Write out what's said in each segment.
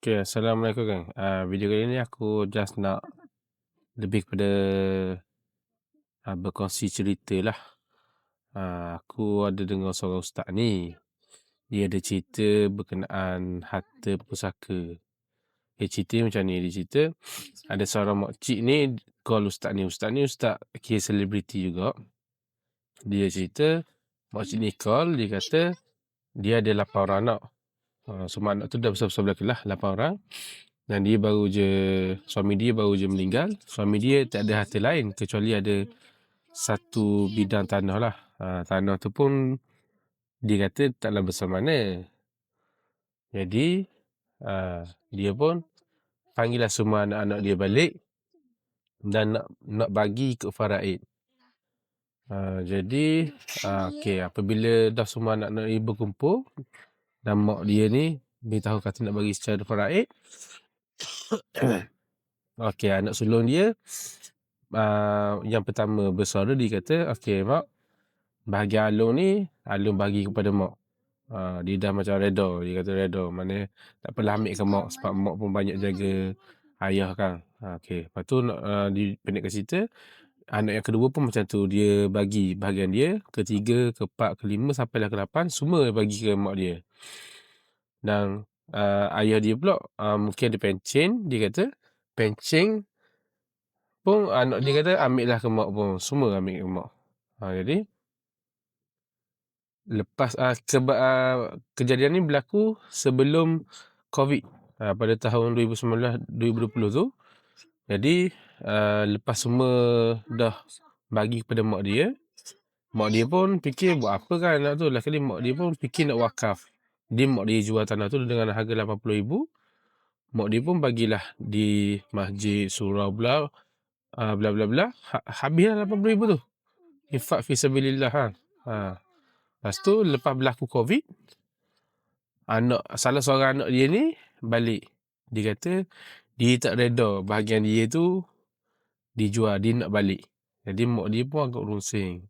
Okay, Assalamualaikum gang. Uh, video kali ni aku just nak lebih kepada uh, berkongsi cerita lah. Uh, aku ada dengar seorang ustaz ni. Dia ada cerita berkenaan harta pusaka. Dia cerita macam ni. Dia cerita ada seorang makcik ni call ustaz ni. Ustaz ni ustaz kira selebriti juga. Dia cerita makcik ni call. Dia kata dia ada 8 orang anak. Uh, semua anak tu dah besar-besar belakang lah. 8 orang. Dan dia baru je, suami dia baru je meninggal. Suami dia tak ada harta lain kecuali ada satu bidang tanah lah. Uh, tanah tu pun dia kata taklah besar mana. Jadi uh, dia pun panggil lah semua anak-anak dia balik dan nak nak bagi ke faraid. Uh, jadi uh, okay, apabila dah semua anak-anak dia berkumpul dan mak dia ni beritahu kata nak bagi secara faraid. Okey, anak sulung dia uh, yang pertama bersuara dia kata, "Okey, mak, bahagian Alung ni Alung bagi kepada mak." Uh, dia dah macam reda, dia kata reda. Mana tak apalah ambil ke mak sebab mak pun banyak jaga ayah kan. Uh, Okey, lepas tu uh, dipendekkan cerita, anak yang kedua pun macam tu, dia bagi bahagian dia, ketiga, keempat, kelima sampailah ke lapan, semua bagi ke mak dia. Dan uh, ayah dia pula uh, mungkin ada pencen dia kata. Pencen pun anak dia kata ambil lah ke mak pun. Semua ambil ke mak uh, jadi lepas uh, keba, uh, kejadian ni berlaku sebelum covid uh, pada tahun 2019 2020 tu. Jadi uh, lepas semua dah bagi kepada mak dia mak dia pun fikir buat apa kan anak tu? Lah kali mak dia pun fikir nak wakaf dia mak dia jual tanah tu dengan harga RM80,000. Mak dia pun bagilah di masjid, surau bla uh, bla bla bla. Ha, habislah RM80,000 tu. Infak fi sabilillah ha. ha. Lepas tu lepas berlaku Covid, anak salah seorang anak dia ni balik. Dia kata dia tak reda bahagian dia tu dijual, dia nak balik. Jadi mak dia pun agak runsing.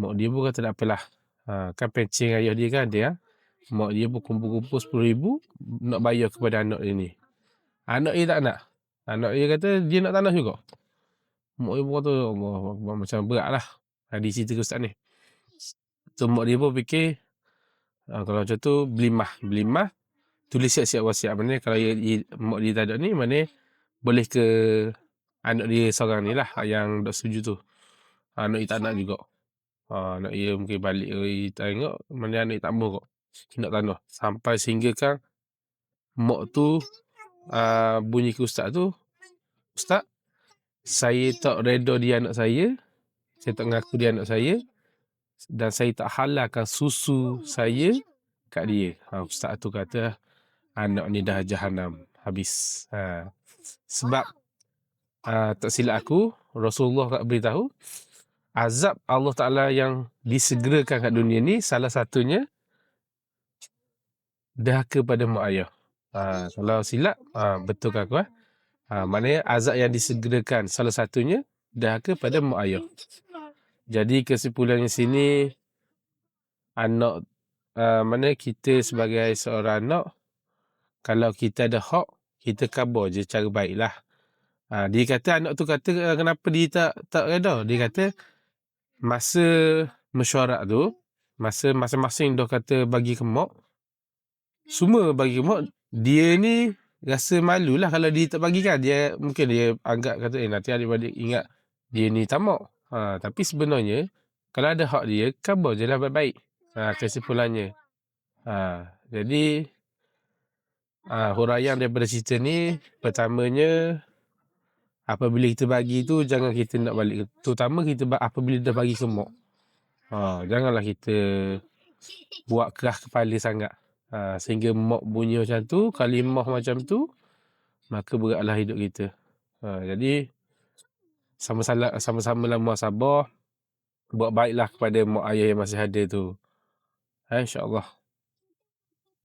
Mak dia pun kata tak apalah. Ha, kan pencing ayah dia kan dia. Ha? Mak dia pun kumpul-kumpul RM10,000 nak bayar kepada anak dia ni. Anak dia tak nak. Anak dia kata dia nak tanah juga. Mak dia pun kata Allah, macam berat lah. Di cerita Ustaz ni. So mak dia pun fikir uh, kalau macam tu beli mah. Beli mah tulis siap-siap wasiat. Mana kalau dia, dia, mak dia tak ada ni mana boleh ke anak dia seorang ni lah yang tak setuju tu. Anak dia tak nak juga. Uh, anak dia mungkin balik dia tengok mana anak dia tak mau kok nak tanah sampai sehingga kan mak tu uh, bunyi ke ustaz tu ustaz saya tak reda dia anak saya saya tak ngaku dia anak saya dan saya tak halalkan susu saya kat dia ha, ustaz tu kata anak ni dah jahanam habis ha. sebab uh, tak silap aku Rasulullah tak beritahu azab Allah Ta'ala yang disegerakan kat dunia ni salah satunya dahaka pada mak ayah. Ha, kalau silap, ha, betul kan aku? Eh? Ha, maknanya azab yang disegerakan salah satunya dahaka pada mak ayah. Jadi kesimpulannya sini, anak, uh, mana kita sebagai seorang anak, kalau kita ada hak, kita kabar je cara baiklah. Ha, dia kata anak tu kata uh, kenapa dia tak tak reda. Dia kata masa mesyuarat tu, masa masing-masing dah kata bagi ke mak, semua bagi mak dia ni rasa malu lah kalau dia tak bagi kan dia mungkin dia anggap kata eh nanti adik-adik ingat dia ni tamak ha, tapi sebenarnya kalau ada hak dia khabar je lah baik-baik. Ha, kesimpulannya. Ha, jadi ha, huraian daripada cerita ni pertamanya apabila kita bagi tu jangan kita nak balik terutama kita apabila dah bagi ke mak ha, janganlah kita buat keras kepala sangat Ha, sehingga mak bunyi macam tu, kalimah macam tu, maka beratlah hidup kita. Ha, jadi, sama-sama sama-sama lah muasabah, buat baiklah kepada mak ayah yang masih ada tu. Ha, InsyaAllah.